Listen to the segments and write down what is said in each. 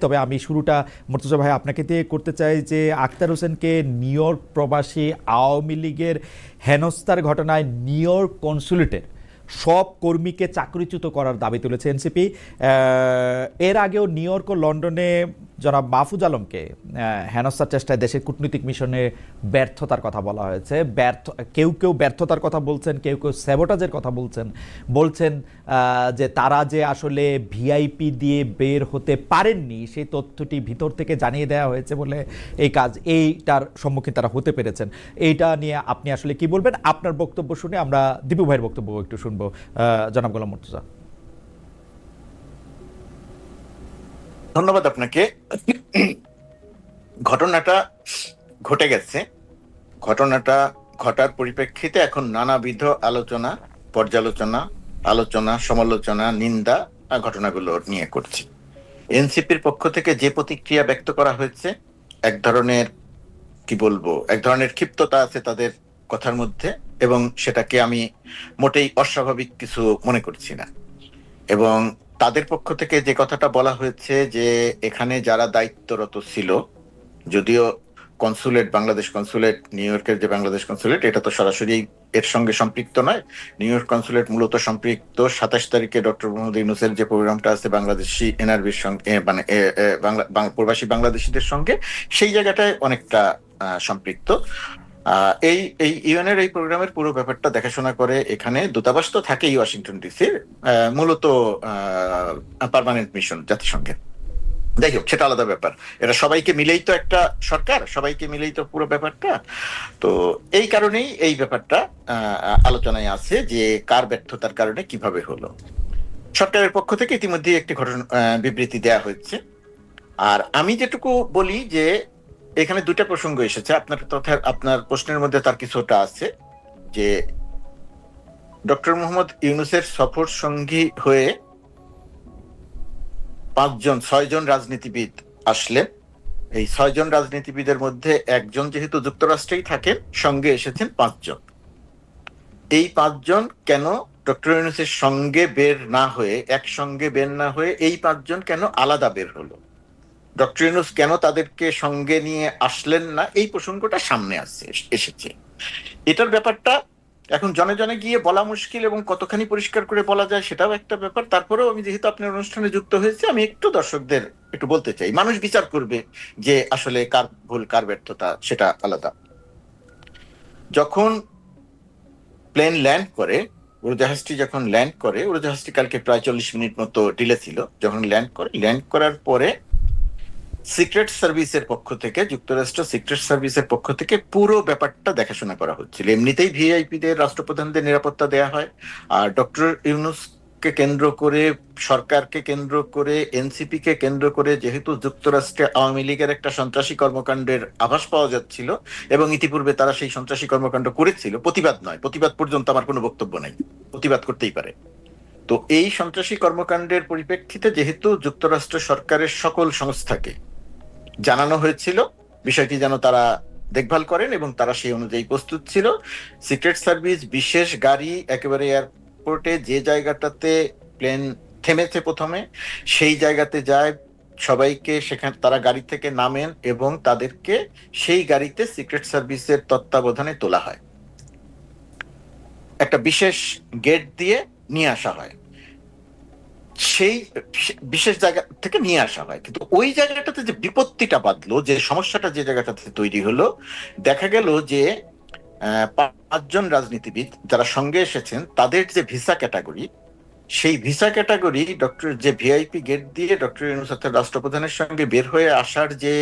তবে আমি শুরুটা মর্তুজা ভাই আপনাকে দিয়ে করতে চাই যে আক্তার হোসেনকে নিউ ইয়র্ক প্রবাসী আওয়ামী লীগের হেনস্তার ঘটনায় নিউ ইয়র্ক কনসুলেটের সব কর্মীকে চাকরিচ্যুত করার দাবি তুলেছে এনসিপি। এর আগেও নিউ ইয়র্ক ও লন্ডনে জনাব মাহফুজ আলমকে হেনস্থার চেষ্টায় দেশের কূটনৈতিক মিশনে ব্যর্থতার কথা বলা হয়েছে। ব্যর্থ, কেউ কেউ ব্যর্থতার কথা বলছেন, কেউ কেউ স্যাবোটাজের কথা বলছেন। বলছেন যে তারা যে আসলে ভিআইপি দিয়ে বের হতে পারেননি, সেই তথ্যটি ভিতর থেকে জানিয়ে দেওয়া হয়েছে বলে এই কাজ, এইটার সম্মুখীন তারা হতে পেরেছেন। এইটা নিয়ে আপনি আসলে কি বলবেন? আপনার বক্তব্য শুনে আমরা দীপু ভাইয়ের বক্তব্য একটু শুনব। জনাব গোলাম মর্তুজা। ধন্যবাদ আপনাকে। ঘটনাটা ঘটে গেছে। ঘটনাটা ঘটার পরিপ্রেক্ষিতে এখন নানাবিধ আলোচনা, পর্যালোচনা, আলোচনা, সমালোচনা, নিন্দা ঘটনাগুলো নিয়ে করছি। এনসিপির পক্ষ থেকে যে প্রতিক্রিয়া ব্যক্ত করা হয়েছে, এক ধরনের, কি বলব, এক ধরনের ক্ষিপ্ততা আছে তাদের কথার মধ্যে এবং সেটাকে আমি মোটেই অস্বাভাবিক কিছু মনে করছি না। এবং তাদের পক্ষ থেকে যে কথাটা বলা হয়েছে যে এখানে যারা দায়িত্বরত ছিল, যদিও কনসুলেট, বাংলাদেশ কনসুলেট, নিউ ইয়র্কের যে বাংলাদেশ কনসুলেট, এটা তো সরাসরি এর সঙ্গে সম্পৃক্ত নয়। নিউ ইয়র্ক কনসুলেট মূলত সম্পৃক্ত সাতাশ তারিখে ডক্টর মোহাম্মদ ইউনুসের যে প্রোগ্রামটা আছে বাংলাদেশি এনআরবির সঙ্গে মানে প্রবাসী বাংলাদেশিদের সঙ্গে, সেই জায়গাটায় অনেকটা সম্পৃক্ত। এই এই ইউএনের এই প্রোগ্রামের পুরো ব্যাপারটা দেখাশোনা করে এখানে দূতাবাস তো থাকেই ওয়াশিংটন ডিসির মূলত পার্মানেন্ট মিশন জাতিসংঘের। যাই হোক, সেটা আলাদা ব্যাপার। এটা সবাইকে মিলেই তো একটা সরকার, সবাইকে মিলেই তো পুরো ব্যাপারটা। তো এই কারণেই এই ব্যাপারটা আলোচনায় আছে যে কার ব্যর্থতার কারণে কীভাবে হলো। সরকারের পক্ষ থেকে ইতিমধ্যে একটি ঘটনা বিবৃতি দেয়া হয়েছে। আর আমি যেটুকু বলি যে এখানে দুটা প্রসঙ্গ এসেছে। আপনার তথা আপনার প্রশ্নের মধ্যে তার কিছুটা আছে যে ডক্টর মোহাম্মদ ইউনুসের সফর সঙ্গী হয়ে পাঁচজন, ছয়জন রাজনীতিবিদ আসলেন। এই ছয়জন রাজনীতিবিদের মধ্যে একজন যেহেতু যুক্তরাষ্ট্রেই থাকেন, সঙ্গে এসেছেন পাঁচজন। এই পাঁচজন কেন ডক্টর ইউনুসের সঙ্গে বের না হয়ে, একসঙ্গে বের না হয়ে এই পাঁচজন কেন আলাদা বের হলো? ডক্টর ইউনুস কেন তাদেরকে সঙ্গে নিয়ে আসলেন না? এই প্রসঙ্গটা সামনে আসছে এসেছে। এটার ব্যাপারটা এখন জনে জনে গিয়ে বলা মুশকিল এবং কতখানি পরিষ্কার করে বলা যায় সেটাও একটা ব্যাপার। তারপরেও আমি যেহেতু আপনার অনুষ্ঠানে যুক্ত হয়েছি, আমি একটু দর্শকদের একটু বলতে চাই। মানুষ বিচার করবে যে আসলে কার ভুল, কার ব্যর্থতা, সেটা আলাদা। যখন প্লেন ল্যান্ড করে, উড়োজাহাজটি যখন ল্যান্ড করে, উড়োজাহাজটি কালকে প্রায় চল্লিশ মিনিট মতো ডিলে ছিল। যখন ল্যান্ড করে, ল্যান্ড করার পরে সিক্রেট সার্ভিসের পক্ষ থেকে, যুক্তরাষ্ট্র সিক্রেট সার্ভিসের পক্ষ থেকে পুরো ব্যাপারটা দেখাশোনা করা হচ্ছিল। এমনিতেই ভিআইপিদের, রাষ্ট্রপ্রধানদের নিরাপত্তা দেয়া হয়। আর ডক্টর ইউনুসকে কেন্দ্র করে, সরকারকে কেন্দ্র করে এনসিপি কে কেন্দ্র করে যেহেতু যুক্তরাষ্ট্রে আওয়ামী লীগের একটা সন্ত্রাসী কর্মকাণ্ডের আভাস পাওয়া যাচ্ছিল এবং ইতিপূর্বে তারা সেই সন্ত্রাসী কর্মকাণ্ড করেছিল, প্রতিবাদ নয়, প্রতিবাদ পর্যন্ত আমার কোনো বক্তব্য নাই, প্রতিবাদ করতেই পারে। তো এই সন্ত্রাসী কর্মকাণ্ডের পরিপ্রেক্ষিতে যেহেতু যুক্তরাষ্ট্র সরকারের সকল সংস্থাকে জানানো হয়েছিল। বিষয়টি যেন তারা দেখভাল করেন এবং তারা সেই অনুযায়ী প্রস্তুত ছিল। সিক্রেট সার্ভিস, বিশেষ গাড়ি, একেবারে এয়ারপোর্টে যে জায়গাটাতে প্লেন থেমেছে প্রথমে, সেই জায়গাতে যায়, সবাইকে সেখানে, তারা গাড়ি থেকে নামেন এবং তাদেরকে সেই গাড়িতে সিক্রেট সার্ভিসের তত্ত্বাবধানে তোলা হয়। একটা বিশেষ গেট দিয়ে নিয়ে আসা হয়। সেই বিশেষ জায়গা থেকে নিয়ে আসা হয়। কিন্তু ওই জায়গাটাতে যে বিপত্তিটা বাঁধলো, যে সমস্যাটা যে জায়গাটাতে তৈরি হলো, দেখা গেল যে পাঁচজন রাজনীতিবিদ যারা সঙ্গে এসেছেন, তাদের যে ভিসা ক্যাটাগরি, সেই ভিসা ক্যাটাগরি ডক্টর, যে ভিআইপি গেট দিয়ে ডক্টর ইউনুস রাষ্ট্রপ্রধানের সঙ্গে বের হয়ে আসার যে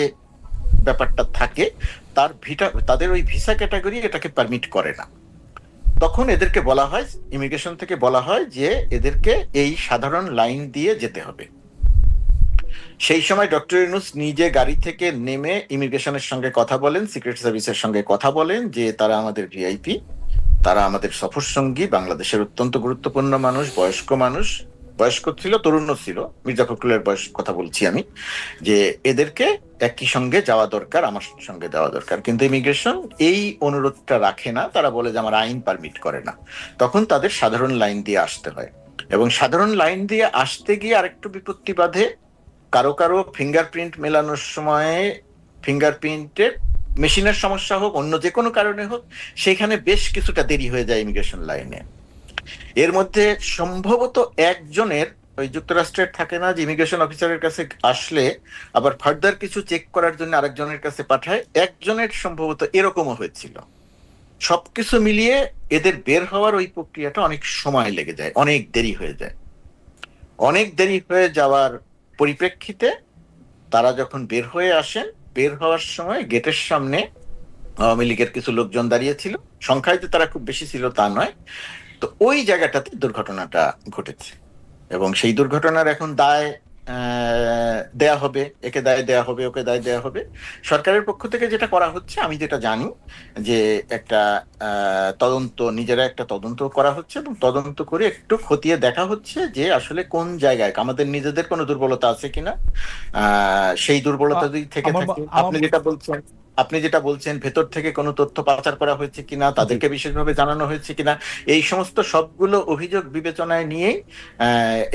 ব্যাপারটা থাকে, তার ভিটা, তাদের ওই ভিসা ক্যাটাগরি এটাকে পারমিট করে না। তখন এদেরকে বলা হয় ইমিগ্রেশন থেকে বলা হয় যে এদেরকে এই সাধারণ লাইন দিয়ে যেতে হবে। সেই সময় ডক্টর ইউনুস নিজে গাড়ি থেকে নেমে ইমিগ্রেশনের সঙ্গে কথা বলেন সিক্রেট সার্ভিসের সঙ্গে কথা বলেন যে, তারা আমাদের ভিআইপি তারা আমাদের সফর সঙ্গী বাংলাদেশের অত্যন্ত গুরুত্বপূর্ণ মানুষ, বয়স্ক মানুষ। বয়স্ক ছিল তরুণ ছিল। মির্জা ফখরুলের বয়স কথা বলছি আমি, যে এদেরকে একই সঙ্গে যাওয়া দরকার, আমার সঙ্গে যাওয়া দরকার। কিন্তু ইমিগ্রেশন এই অনুরোধটা রাখে না, তারা বলে যে আমার আইন পারমিট করে না। তখন তাদের সাধারণ লাইন দিয়ে আসতে হয়। এবং সাধারণ লাইন দিয়ে আসতে গিয়ে আরেকটু বিপত্তি বাধে। কারও কারও ফিঙ্গারপ্রিন্ট মেলানোর সময় ফিঙ্গারপ্রিন্টের মেশিনের সমস্যা হোক, অন্য যে কোনো কারণে হোক, সেখানে বেশ কিছুটা দেরি হয়ে যায় ইমিগ্রেশন লাইনে। এর মধ্যে সম্ভবত একজনের, ওই যুক্তরাষ্ট্রের থাকে না, যে ইমিগ্রেশন অফিসারের কাছে আসলে আবার ফার্দার কিছু চেক করার জন্য আরেকজনের কাছে পাঠায়, একজনের সম্ভবত এরকমও হয়েছিল। সবকিছু মিলিয়ে এদের বের হওয়ার ওই প্রক্রিয়াটা অনেক সময় লেগে যায়, অনেক দেরি হয়ে যায়। অনেক দেরি হয়ে যাওয়ার পরিপ্রেক্ষিতে তারা যখন বের হয়ে আসেন, বের হওয়ার সময় গেটের সামনে আওয়ামী লীগের কিছু লোকজন দাঁড়িয়েছিল সংখ্যায় যে তারা খুব বেশি ছিল তা নয়। তো ওই জায়গাটাতে দুর্ঘটনাটা ঘটেছে। এবং সেই দুর্ঘটনার এখন দায় দেয়া হবে একে দায় দেয়া হবে ওকে দায় দেয়া হবে। সরকারের পক্ষ থেকে যেটা করা হচ্ছে আমি যেটা জানি যে একটা আহ, তদন্ত নিজেরা একটা তদন্ত করা হচ্ছে এবং তদন্ত করে একটু খতিয়ে দেখা হচ্ছে যে আসলে কোন জায়গায় আমাদের নিজেদের কোনো দুর্বলতা আছে কিনা। আহ, সেই দুর্বলতা যদি থেকে থাকে আপনি যেটা বলছেন। আপনি যেটা বলছেন ভেতর থেকে কোনো তথ্য পাচার করা হয়েছে কিনা তাদেরকে বিশেষভাবে জানানো হয়েছে কিনা এই সমস্ত সবগুলো অভিযোগ বিবেচনায় নিয়েই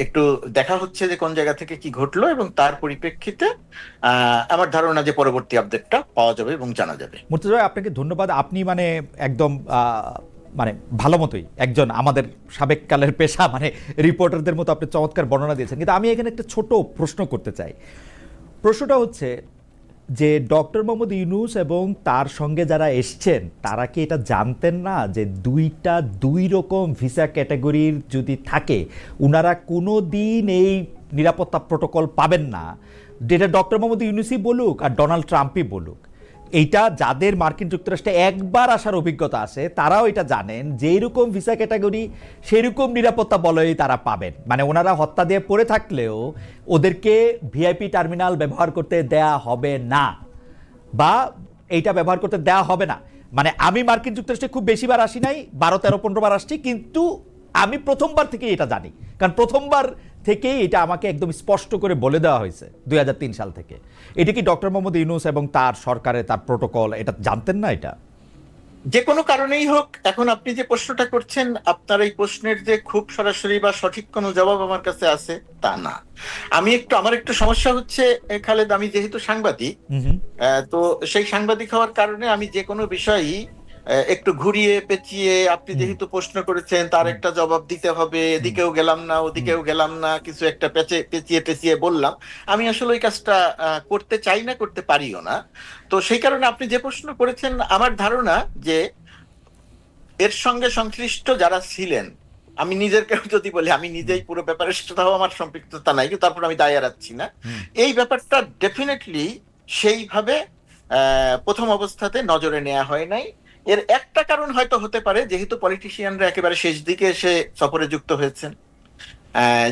একটু দেখা হচ্ছে যে কোন জায়গা থেকে কি ঘটলো এবং তার পরিপ্রেক্ষিতে আমার ধারণা যে পরবর্তী আপডেটটা পাওয়া যাবে এবং জানা যাবে। মুর্তজা আপনাকে ধন্যবাদ। আপনি মানে একদম মানে ভালো মতোই একজন আমাদের সাবেক কালের পেশা মানে রিপোর্টারদের মতো আপনি চমৎকার বর্ণনা দিয়েছেন। কিন্তু আমি এখানে একটা ছোট প্রশ্ন করতে চাই। প্রশ্নটা হচ্ছে যে ডক্টর মোহাম্মদ ইউনুস এবং তার সঙ্গে যারা এসছেন, তারা কি এটা জানতেন না যে দুইটা দুই রকম ভিসা ক্যাটাগরির যদি থাকে ওনারা কোনো দিন এই নিরাপত্তা প্রোটোকল পাবেন না। যেটা ডক্টর মোহাম্মদ ইউনুসই বলুক আর ডোনাল্ড ট্রাম্পই বলুক। এইটা যাদের মার্কিন যুক্তরাষ্ট্রে একবার আসার অভিজ্ঞতা আছে, তারাও এটা জানেন যেই রকম ভিসা ক্যাটাগরি, সেরকম নিরাপত্তা বলয়ই তারা পাবেন। মানে ওনারা হত্যা দিয়ে পড়ে থাকলেও ওদেরকে ভিআইপি টার্মিনাল ব্যবহার করতে দেয়া হবে না। বা এইটা ব্যবহার করতে দেওয়া হবে না। মানে আমি মার্কিন যুক্তরাষ্ট্রে খুব বেশিবার আসি নাই, বারো, তেরো, পনেরো বার আসছি, কিন্তু আমি প্রথমবার থেকে এটা জানি। কারণ প্রথমবার থেকেই এটা আমাকে একদম স্পষ্ট করে বলে দেওয়া হয়েছে দুই সাল থেকে। এটা কি ডক্টর মোহাম্মদ ইউনুস এবং তার সরকারের তার প্রোটোকল এটা জানতেন না এটা? যে কোনো কারণেই হোক এখন আপনি যে প্রশ্নটা করছেন আপনার এই প্রশ্নের যে খুব সরাসরি বা সঠিক কোনো জবাব আমার কাছে আছে তা না। আমি একটু আমার একটু সমস্যা হচ্ছে খালেদ আমি যেহেতু সাংবাদিক তো সেই সাংবাদিক হওয়ার কারণে আমি যে কোনো বিষয়ই একটু ঘুরিয়ে পেঁচিয়ে আপনি যেহেতু প্রশ্ন করেছেন তার একটা জবাব দিতে হবে এদিকেও গেলাম না ওদিকেও গেলাম না কিছু একটা পেঁচে পেঁচিয়ে টেচিয়ে বললাম। আমি আসলে ওই কাজটা করতে চাই না করতে পারিও না। তো সেই কারণে আপনি যে প্রশ্ন করেছেন আমার ধারণা যে এর সঙ্গে সংশ্লিষ্ট যারা ছিলেন আমি নিজের কেউ যদি বলি আমি নিজেই পুরো ব্যাপারে সাথেও আমার সম্পৃক্ততা নাই কিন্তু তারপর আমি দায় এড়াচ্ছি না। এই ব্যাপারটা ডেফিনেটলি সেইভাবে প্রথম অবস্থাতে নজরে নেওয়া হয় নাই। এর একটা কারণ হয়তো হতে পারে, যেহেতু পলিটিশিয়ানরা একেবারে শেষ দিকে এসে সফরে যুক্ত হয়েছেন।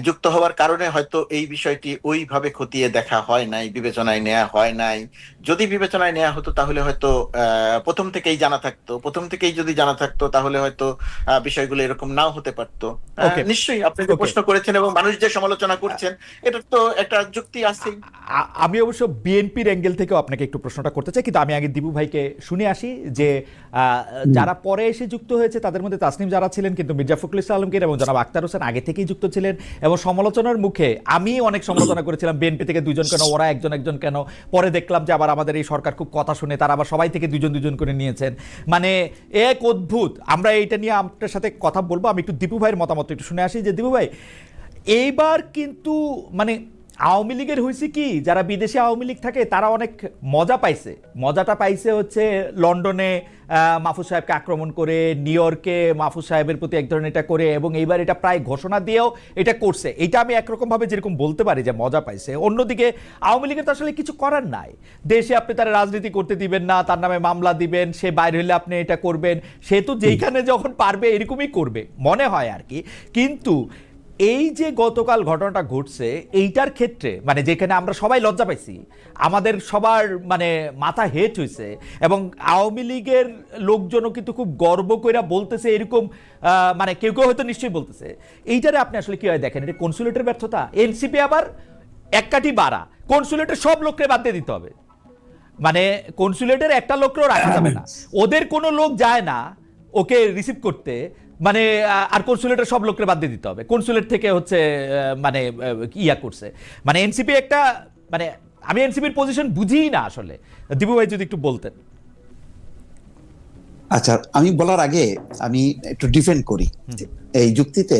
যুক্ত হওয়ার কারণে হয়তো এই বিষয়টি ওইভাবে খতিয়ে দেখা হয় নাই বিবেচনায় নেওয়া হয় নাই। যদি বিবেচনায় নেওয়া হতো তাহলে হয়তো প্রথম থেকেই জানা থাকতো। প্রথম থেকেই যদি জানা থাকতো তাহলে হয়তো বিষয়গুলো এরকম নাও হতে পারতো। নিশ্চয়ই আপনি যে প্রশ্ন করেছেন এবং মানুষ যে সমালোচনা করছেন এটা তো একটা যুক্তি আছেই। আমি অবশ্য বিএনপির অ্যাঙ্গেল থেকেও আপনাকে একটু প্রশ্নটা করতে চাই কিন্তু আমি আগে দিবু ভাইকে শুনে আসি যে আহ, যারা পরে এসে যুক্ত হয়েছে তাদের মধ্যে তাসনিম যারা ছিলেন কিন্তু মির্জা ফখরুল ইসলাম আলমগীর এবং জনাব আক্তার হোসেন আগে থেকেই যুক্ত ছিলেন। এবং সমালোচনার মুখে আমি অনেক সমালোচনা করেছিলাম বিএনপি থেকে দুজন কেন, ওরা একজন একজন কেন। পরে দেখলাম যে আবার আমাদের এই সরকার খুব কথা শুনে তারা আবার সবাই থেকে দুজন দুজন করে নিয়েছেন। মানে এক অদ্ভুত। আমরা এইটা নিয়ে আপনার সাথে কথা বলব, আমি একটু দীপু ভাইয়ের মতামত একটু শুনে আসি যে, দীপু ভাই, এইবার কিন্তু মানে আওয়ামী লীগের হয়েছে কি? যারা বিদেশে আওয়ামী লীগ থাকে তারা অনেক মজা পাইছে। মজাটা পাইছে হচ্ছে লন্ডনে মাহফুজ সাহেবকে আক্রমণ করে নিউ ইয়র্কে মাহফুজ সাহেবের প্রতি এক ধরনের এটা করে এবং এইবার এটা প্রায় ঘোষণা দিয়েও এটা করছে। এটা আমি একরকমভাবে যেরকম বলতে পারি যে মজা পাইছে। অন্যদিকে আওয়ামী লীগের তো আসলে কিছু করার নাই। দেশে আপনি তারা রাজনীতি করতে দিবেন না তার নামে মামলা দিবেন সে বাইরে হলে আপনি এটা করবেন। সে তো যেইখানে যখন পারবে এরকমই করবে মনে হয় আর কি। কিন্তু এই যে গতকাল ঘটনাটা ঘটছে এইটার ক্ষেত্রে মানে যেখানে আমরা সবাই লজ্জা পাইছি আমাদের সবার মানে মাথা হেট হয়েছে এবং আওয়ামী লীগের লোকজনও কিন্তু খুব গর্ব কইরা বলতেছে এরকম মানে কেউ কেউ হয়তো নিশ্চয়ই বলতেছে। এইটারে আপনি আসলে কি হয় দেখেন? এটা কনসুলেটের ব্যর্থতা? এনসিপি আবার এক কাঠি বাড়া। কনসুলেটের সব লোককে বাদ দিয়ে দিতে হবে। মানে কনসুলেটের একটা লোককেও রাখা যাবে না। ওদের কোনো লোক যায় না ওকে রিসিভ করতে। মানে আর কনসুলেটের সব লোককে বাদ দিয়ে দিতে হবে। কনসুলেট থেকে হচ্ছে মানে ইয়া করছে। মানে এনসিপি একটা মানে আমি এনসিপির পজিশন বুঝিই না আসলে। দিবু ভাই যদি একটু বলতেন। আচ্ছা আমি বলার আগে আমি একটু ডিফেন্ড করি এই যুক্তিতে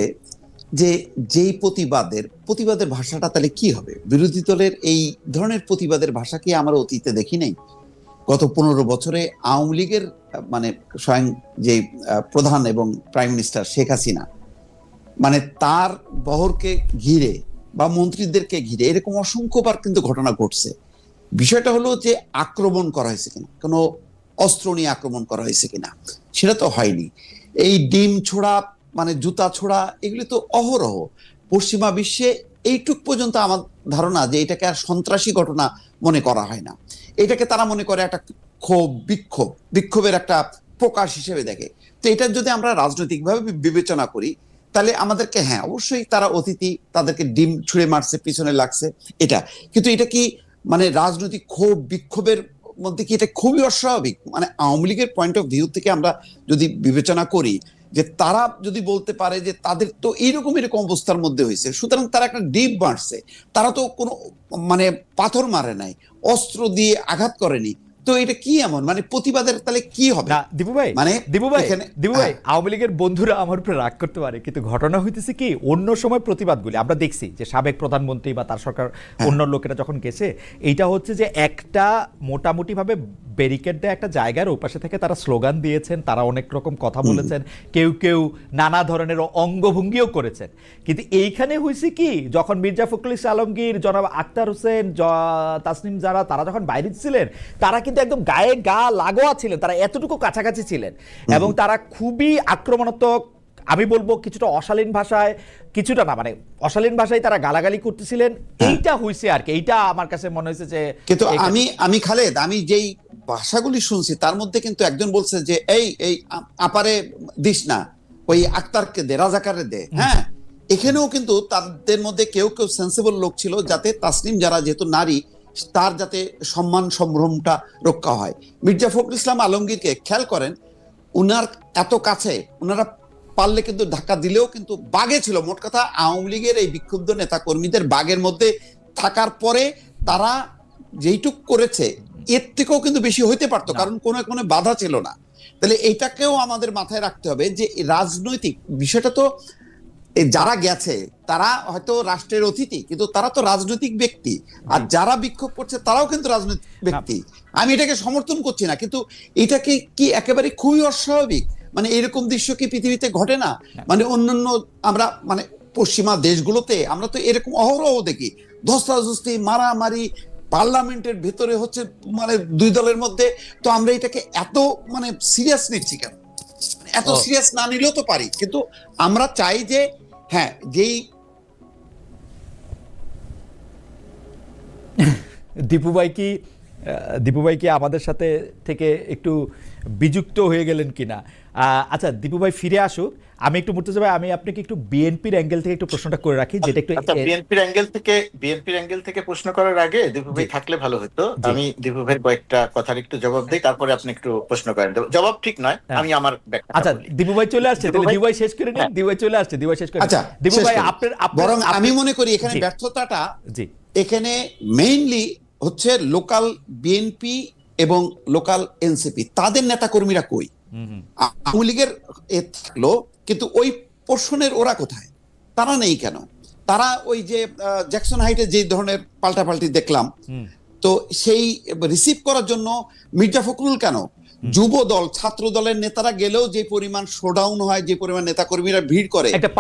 যে যেই প্রতিবাদের প্রতিবাদের ভাষাটা তাহলে কি হবে? বিরোধী দলের এই ধরনের প্রতিবাদের ভাষা কি আমরা অতীতে দেখি নাই? গত পনেরো বছরে আওয়ামী লীগের মানে স্বয়ং যে প্রধান এবং প্রাইম মিনিস্টার শেখ হাসিনা মানে তার বহরকে ঘিরে বা মন্ত্রীদেরকে ঘিরে এরকম অসংখ্যবার কিন্তু ঘটনা ঘটছে। বিষয়টা হলো যে আক্রমণ করা হয়েছে কিনা, কোনো অস্ত্র নিয়ে আক্রমণ করা হয়েছে কিনা, সেটা তো হয়নি। এই ডিম ছোড়া মানে জুতা ছোড়া, এগুলি তো অহরহ। পশ্চিমা বিশ্বে এইটুক পর্যন্ত আমার ধারণা যে এটাকে আর সন্ত্রাসী ঘটনা মনে করা হয় না। এটাকে তারা মনে করে একটা ক্ষোভ, বিক্ষোভ, বিক্ষোভের একটা প্রকাশ হিসেবে দেখে। তো এটা যদি আমরা রাজনৈতিকভাবে বিবেচনা করি, তাহলে আমাদেরকে হ্যাঁ অবশ্যই তারা অতিথি, তাদেরকে ডিম ছুঁড়ে মারছে, পিছনে লাগছে, এটা। কিন্তু এটা কি মানে রাজনৈতিক ক্ষোভ, বিক্ষোভের মধ্যে কি এটা খুবই অস্বাভাবিক? মানে আওয়ামী লীগের পয়েন্ট অফ ভিউ থেকে আমরা যদি বিবেচনা করি, যে তারা যদি বলতে পারে যে তাদের তো এইরকম এরকম অবস্থার মধ্যে হয়েছে, সুতরাং তারা একটা ডিপ মারছে, তারা তো কোনো মানে পাথর মারে নাই। অস্ত্র দিয়ে আঘাত করেনি। তো এটা কি এমন মানে প্রতিবাদের তাহলে কি হবে না দিবু ভাই মানে দিবু ভাই এখানে- দিবু ভাই হ্যাঁ। আওয়ামী লীগের বন্ধুরা আমার উপরে রাগ করতে পারে কিন্তু ঘটনা হইতেছে কি অন্য সময় প্রতিবাদগুলি আমরা দেখছি যে সাবেক প্রধানমন্ত্রী বা তার সরকার হ্যাঁ। অন্য লোকেরা যখন গেছে এইটা হচ্ছে যে একটা মোটামুটিভাবে ব্যারিকেড দেয় একটা জায়গার ওপাশে থেকে তারা স্লোগান দিয়েছেন তারা অনেক রকম কথা বলেছেন কেউ কেউ নানা ধরনের অঙ্গভঙ্গিও করেছেন কিন্তু এইখানে হয়েছে কি যখন মির্জা ফখরুল আলমগীর জনাব আক্তার হোসেন তাসনিম যারা তারা যখন বাইরে ছিলেন তারা কিন্তু একদম গায়ে গা লাগোয়া ছিলেন তারা এতটুকু কাছাকাছি ছিলেন। এবং তারা খুবই আক্রমণাত্মক আমি বলব কিছুটা অশালীন ভাষায় কিছুটা না মানে অশালীন ভাষায় তারা গালাগালি করতেছিলেন। এইটা হয়েছে আর কি এইটা আমার কাছে মনে হয়েছে যে কিন্তু আমি আমি খালেদ আমি যেই ভাষাগুলি শুনছি তার মধ্যে কিন্তু একজন বলছে যে এই এই আপারে দিস না ওই আক্তারকে দে রাজাকারে দে। হ্যাঁ এখানেও কিন্তু তাদের মধ্যে কেউ কেউ সেন্সিবল লোক ছিল যাতে তাসনিম যারা যেহেতু নারী তার যাতে সম্মান সম্ভ্রমটা রক্ষা হয়। মির্জা ফখরুল ইসলাম আলমগীরকে খেয়াল করেন উনার এত কাছে উনারা পারলে কিন্তু ধাক্কা দিলেও কিন্তু বাগে ছিল। মোট কথা আওয়ামী লীগের এই বিক্ষুব্ধ নেতা কর্মীদের বাগের মধ্যে থাকার পরে তারা যেইটুক করেছে এর থেকেও কিন্তু বেশি হইতে পারতো কারণ কোনো কোনো বাধা ছিল না। তাহলে এইটাকেও আমাদের মাথায় রাখতে হবে যে রাজনৈতিক বিষয়টা তো যারা গেছে তারা হয়তো রাষ্ট্রের অতিথি কিন্তু তারা তো রাজনৈতিক ব্যক্তি। আর যারা বিক্ষোভ করছে তারাও কিন্তু রাজনৈতিক ব্যক্তি। আমি এটাকে সমর্থন করছি না কিন্তু এটাকে কি একেবারে খুবই অস্বাভাবিক? মানে এরকম দৃশ্য কি পৃথিবীতে ঘটে না? মানে অন্যান্য আমরা মানে পশ্চিমা দেশগুলোতে আমরা তো এরকম অহরহ দেখি। ধস্তাধস্তি মারামারি পার্লামেন্টের ভেতরে হচ্ছে মানে দুই দলের মধ্যে তো আমরা এটাকে এত মানে সিরিয়াস নিচ্ছি কেন? এত সিরিয়াস না নিলেও তো পারি। কিন্তু আমরা চাই যে হ্যাঁ যেই দীপু ভাই কি আহ, দীপু ভাই কি আমাদের সাথে থেকে একটু বিযুক্ত হয়ে গেলেন কিনা আহ, আচ্ছা দীপু ভাই ফিরে আসুক আমি একটু মুর্তজা ভাই আমি আপনাকে একটু বিএনপির অ্যাঙ্গেল থেকে একটু প্রশ্নটা করে রাখি যেটা একটু আচ্ছা বিএনপির অ্যাঙ্গেল থেকে বিএনপির অ্যাঙ্গেল থেকে প্রশ্ন করার আগে দীপু ভাই থাকলে ভালো হতো আমি দীপু ভাইয়ের কয়েকটা কথার একটু জবাব দিই তারপরে আপনি একটু প্রশ্ন করেন জবাব ঠিক নয় হ্যাঁ। আমি আমার আচ্ছা। দীপু ভাই চলে আসছে তাহলে ভাই- দীপু ভাই শেষ করে নিন হ্যাঁ। দীপু ভাই চলে আসছে দীপু ভাই শেষ করে। আচ্ছা দীপু ভাই আপনার আপনার- বরং আমি মনে করি এখানে। ব্যর্থতাটা জি এখানে মেইনলি হচ্ছে লোকাল বিএনপি এবং লোকাল এনসিপি। তাদের নেতাকর্মীরা কই। আওয়ামী লীগের এ থাকল কিন্তু ওই পোর্শনের ওরা কোথায়? তারা নেই কেন? তারা ওই যে জ্যাকসন হাইটে যে ধরনের পাল্টাপাল্টি দেখলাম তো সেই রিসিভ করার জন্য মির্জা ফখরুল কেন? যুব দল ছাত্র দলের নেতারা গেলেও যে পরিমাণ শোডাউন হয় যে পরিমাণ নেতাকর্মীরা ভিড় করে একটা একটা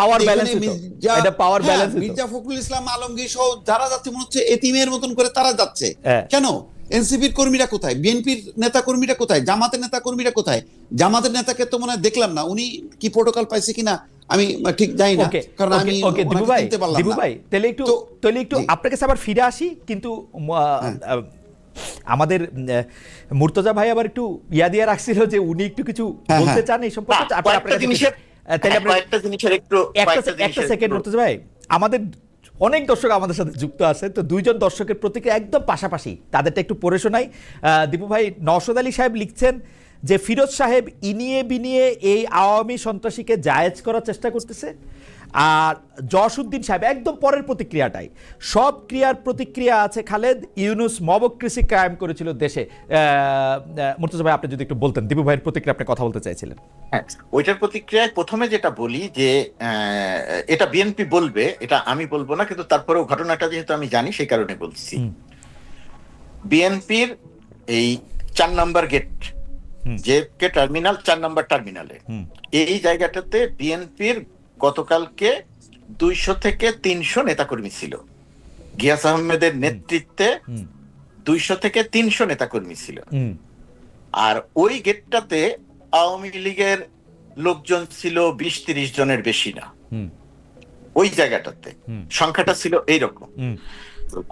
power হ্যাঁ, balance হতো। মির্জা ফখরুল ইসলাম আলমগীর সহ যারা যাচ্ছে মনে হচ্ছে এতিমের মতন করে তারা যাচ্ছে। হ্যাঁ। কেন? এনসিপির কর্মীরা কোথায়? বিএনপির নেতা কর্মীরা কোথায়? জামাতের নেতা কর্মীরা কোথায়? জামাতের নেতাকে তো মনে হয় দেখলাম না। উনি কি প্রোটোকল পাইছে কিনা আমি ঠিক জানি না। কারণ আমি ওকে দিবু ভাই দিবু ভাই তাহলে একটু তাহলে একটু জি। আপনার কাছে আবার ফিরে আসি কিন্তু হ্যাঁ। আমাদের মুর্তজা ভাই আবার একটু ইয়া দিয়ে রাখছিল যে উনি একটু কিছু হ্যাঁ, বলতে হ্যাঁ। চান এই সম্পর্কে। হ্যাঁ, জিনিসের একটু সেকেন্ড মুর্তজা ভাই আমাদের অনেক দর্শক আমাদের সাথে যুক্ত আছে তো দুইজন দর্শকের প্রতিক্রিয়া একদম পাশাপাশি। তাদেরটা একটু পড়ে শোনাই। আহ, দীপু ভাই নওশদ আলী সাহেব লিখছেন যে ফিরোজ সাহেব ইনিয়ে বিনিয়ে এই আওয়ামী সন্ত্রাসীকে জায়েজ করার চেষ্টা করতেছে। আর জসুদ্দিন সাহেব একদম পরের প্রতিক্রিয়াটাই। সব ক্রিয়ার প্রতিক্রিয়া আছে খালেদ। ইউনুস মবক্রেসি কায়েম করেছিল দেশে। মুর্তজা ভাই আপনি যদি একটু বলতেন দীপু ভাইয়ের প্রতিক্রিয়া আপনি কথা বলতে চাইছিলেন। হ্যাঁ ওইটার প্রতিক্রিয়ায় প্রথমে যেটা বলি যে এটা বিএনপি বলবে এটা আমি বলব না কিন্তু তারপরেও ঘটনাটা যেহেতু আমি জানি সেই কারণে বলছি। বিএনপির এই চার নাম্বার গেট। যে টার্মিনাল চার নাম্বার টার্মিনালে। এই জায়গাটাতে বিএনপির গতকালকে দুইশো থেকে তিনশো নেতাকর্মী ছিল। গিয়াস আহমেদের নেতৃত্বে দুইশো থেকে তিনশো নেতাকর্মী ছিল। আর ওই গেটটাতে আওয়ামী লীগের লোকজন ছিল বিশ তিরিশ জনের বেশি না। ওই জায়গাটাতে। সংখ্যাটা ছিল এইরকম।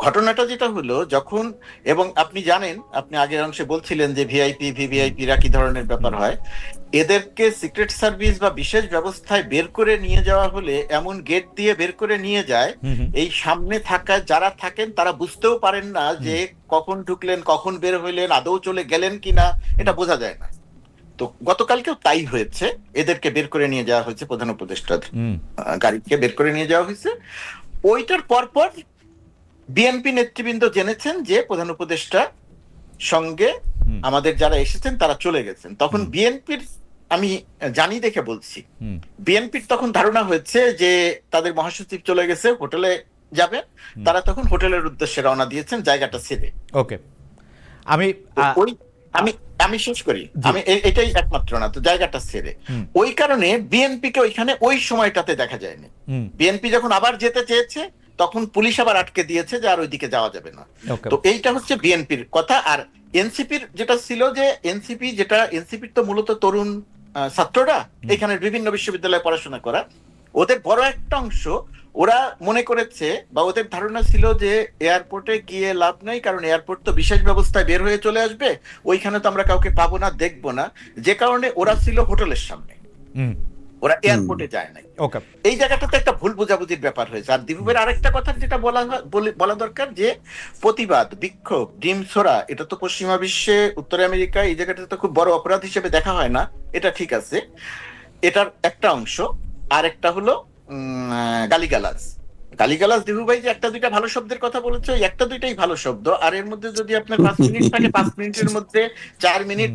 ঘটনাটা যেটা হলো যখন এবং আপনি জানেন আপনি আগের অংশে বলছিলেন যে ভিআইপি ভিভিআইপিরা কি ধরনের ব্যাপার হয় এদেরকে সিক্রেট সার্ভিস বা বিশেষ ব্যবস্থায় বের করে নিয়ে যাওয়া হলে এমন গেট দিয়ে বের করে নিয়ে যায়। এই সামনে থাকা যারা থাকেন তারা বুঝতেও পারেন না যে কখন ঢুকলেন কখন বের হইলেন আদৌ চলে গেলেন কিনা এটা বোঝা যায় না। তো গতকালকেও তাই হয়েছে এদেরকে বের করে নিয়ে যাওয়া হয়েছে প্রধান উপদেষ্টা গাড়িকে বের করে নিয়ে যাওয়া হয়েছে। ওইটার পরপর বিএনপি নেতৃবৃন্দ জেনেছেন যে প্রধান উপদেষ্টা সঙ্গে আমাদের যারা এসেছেন তারা চলে গেছেন। তখন বিএনপির আমি জানি দেখে বলছি। বিএনপির তখন ধারণা হয়েছে যে তাদের মহাসচিব চলে গেছে হোটেলে যাবেন। তারা তখন হোটেলের উদ্দেশ্যে রওনা দিয়েছেন জায়গাটা ছেড়ে। ওকে। আমি ওই আমি আমি শেষ করি। আমি এটাই একমাত্র না তো জায়গাটা ছেড়ে। ওই কারণে বিএনপি কে ওইখানে ওই সময়টাতে দেখা যায়নি। বিএনপি যখন আবার যেতে চেয়েছে তখন পুলিশ আবার আটকে দিয়েছে যে আর ওইদিকে যাওয়া যাবে না। তো এইটা হচ্ছে বিএনপির কথা। আর এনসিপির যেটা ছিল যে এনসিপি যেটা এনসিপির তো মূলত তরুণ ছাত্ররা এখানে বিভিন্ন বিশ্ববিদ্যালয়ে পড়াশোনা করা। ওদের বড় একটা অংশ ওরা মনে করেছে বা ওদের ধারণা ছিল যে এয়ারপোর্টে গিয়ে লাভ নেই কারণ এয়ারপোর্ট তো বিশেষ ব্যবস্থায় বের হয়ে চলে আসবে। ওইখানে তো আমরা কাউকে পাবো না দেখব না। যে কারণে ওরা ছিল হোটেলের সামনে। হুম। ওরা এয়ারপোর্টে যায় নাই। ওকে। এই জায়গাটাতে একটা ভুল বোঝাবুঝির ব্যাপার হয়েছে। আর দিবুবের আরেকটা কথা যেটা বলা বলে- বলা দরকার যে প্রতিবাদ বিক্ষোভ ডিম ছোড়া এটা তো পশ্চিমা বিশ্বে উত্তর আমেরিকা এই জায়গাটাতে তো খুব বড় অপরাধ হিসেবে দেখা হয় না। এটা ঠিক আছে। এটার একটা অংশ। আর একটা হলো গালিগালাজ। গালিগালাজ দিবু ভাই যে একটা দুইটা ভালো শব্দের কথা বলেছে ওই একটা দুইটাই ভালো শব্দ। আর এর মধ্যে যদি আপনার পাঁচ মিনিট থাকে পাঁচ মিনিটের মধ্যে চার মিনিট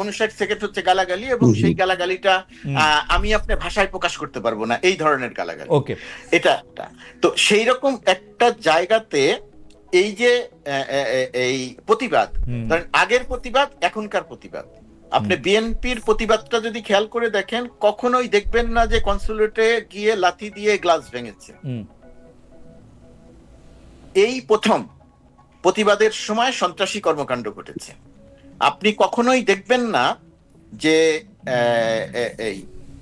উনষাট সেকেন্ড হচ্ছে গালাগালি এবং। সেই গালাগালিটা আহ, আমি আপনার ভাষায় প্রকাশ করতে পারব না এই ধরনের গালাগালি। ওকে। এটা একটা। তো সেই রকম একটা জায়গাতে এই যে এই প্রতিবাদ আগের প্রতিবাদ এখনকার প্রতিবাদ। আপনি বিএনপির প্রতিবাদটা যদি খেয়াল করে দেখেন কখনোই দেখবেন না যে কনসুলেটে গিয়ে লাথি দিয়ে গ্লাস ভেঙেছে। এই প্রথম প্রতিবাদের সময় সন্ত্রাসী কর্মকাণ্ড ঘটেছে। আপনি কখনোই দেখবেন না যে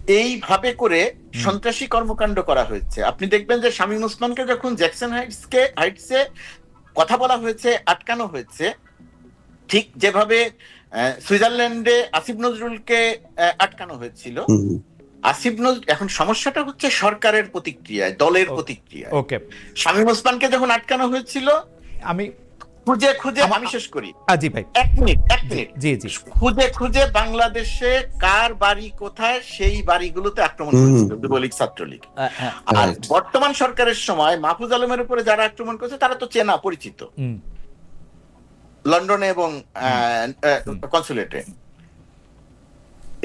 এইভাবে করে সন্ত্রাসী কর্মকাণ্ড করা হয়েছে। আপনি দেখবেন যে শামীম ওসমানকে যখন জ্যাকসন হাইটসকে হাইটসে কথা বলা হয়েছে আটকানো হয়েছে ঠিক যেভাবে আহ, সুইজারল্যান্ডে আসিফ নজরুলকে আটকানো হয়েছিল। আসিফ নজরুল এখন সমস্যাটা হচ্ছে সরকারের প্রতিক্রিয়ায় দলের প্রতিক্রিয়ায়। ওকে। শামীম ওসমানকে যখন আটকানো হয়েছিল আমি খুঁজে খুঁজে আমি শেষ করি। আজি ভাই। এক মিনিট এক মিনিট। জি জি। খুঁজে খুঁজে বাংলাদেশে কার বাড়ি কোথায় সেই বাড়িগুলোতে আক্রমণ। করেছিল যুবলীগ ছাত্রলীগ। আর বর্তমান সরকারের সময় মাহফুজ আলমের উপরে যারা আক্রমণ করেছে তারা তো চেনা পরিচিত। লন্ডনে এবং কনসুলেটে।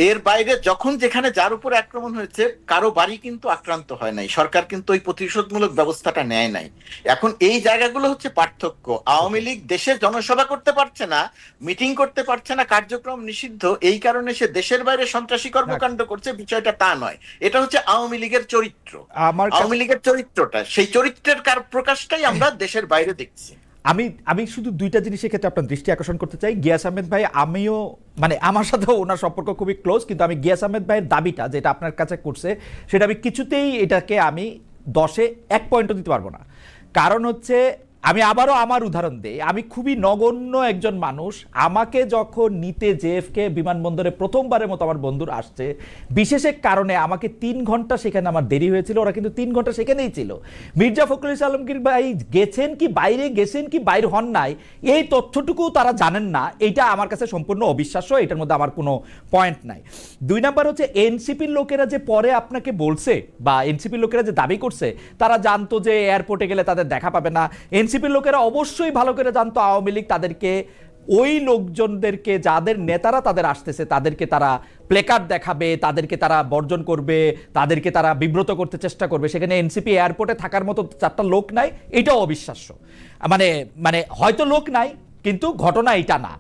এর বাইরে যখন যেখানে যার উপর আক্রমণ হয়েছে কারও বাড়ি কিন্তু আক্রান্ত হয় নাই। সরকার কিন্তু ওই প্রতিশোধমূলক ব্যবস্থাটা নেয় নাই। এখন এই জায়গাগুলো হচ্ছে পার্থক্য। আওয়ামী লীগ দেশের জনসভা করতে পারছে না মিটিং করতে পারছে না কার্যক্রম নিষিদ্ধ। এই কারণে সে দেশের বাইরে সন্ত্রাসী কর্মকাণ্ড করছে বিষয়টা তা নয়। এটা হচ্ছে আওয়ামী লীগের চরিত্র। আমার আওয়ামী লীগের চরিত্রটা সেই চরিত্রের কার প্রকাশটাই আমরা দেশের বাইরে দেখছি। আমি আমি শুধু দুইটা জিনিসের ক্ষেত্রে আপনার দৃষ্টি আকর্ষণ করতে চাই। গিয়াস আহমেদ ভাই, আমিও মানে আমার সাথেও ওনার সম্পর্ক খুবই ক্লোজ কিন্তু আমি গিয়াস আহমেদ ভাইয়ের দাবিটা যেটা আপনার কাছে করছে, সেটা আমি কিছুতেই এটাকে আমি দশে এক পয়েন্টও দিতে পারব না। কারণ হচ্ছে আমি আবারও আমার উদাহরণ দেই। আমি খুবই নগণ্য একজন মানুষ। আমাকে যখন নিতে জেএফকে বিমানবন্দরে প্রথমবারের মতো আমার বন্ধুর আসছে, বিশেষ এক কারণে আমাকে তিন ঘণ্টা সেখানে আমার দেরি হয়েছিল, ওরা কিন্তু তিন ঘণ্টা সেখানেই ছিল। মির্জা ফখরুল আলমগীর ভাই গেছেন কি বাইরে, গেছেন কি বাইরে হন নাই, এই তথ্যটুকু তারা জানেন না। এটা আমার কাছে সম্পূর্ণ অবিশ্বাস্য, এটার মধ্যে আমার কোনো পয়েন্ট নাই। দুই নাম্বার হচ্ছে, এনসিপির লোকেরা যে পরে আপনাকে বলছে বা এনসিপির লোকেরা যে দাবি করছে, তারা জানতো যে এয়ারপোর্টে গেলে তাদের দেখা পাবে না। এনসিপির লোকেরা অবশ্যই ভালো করে জানতো আওয়ামী লীগ তাদেরকে, ওই লোকজনদেরকে, যাদের নেতারা তাদের আসতেছে, তাদেরকে তারা প্লেকার্ড দেখাবে, তাদেরকে তারা বর্জন করবে, তাদেরকে তারা বিব্রত করতে চেষ্টা করবে। সেখানে এনসিপি এয়ারপোর্টে থাকার মতো চারটা লোক নাই, এটাও অবিশ্বাস্য। মানে মানে হয়তো লোক নাই, কিন্তু ঘটনা এটা না।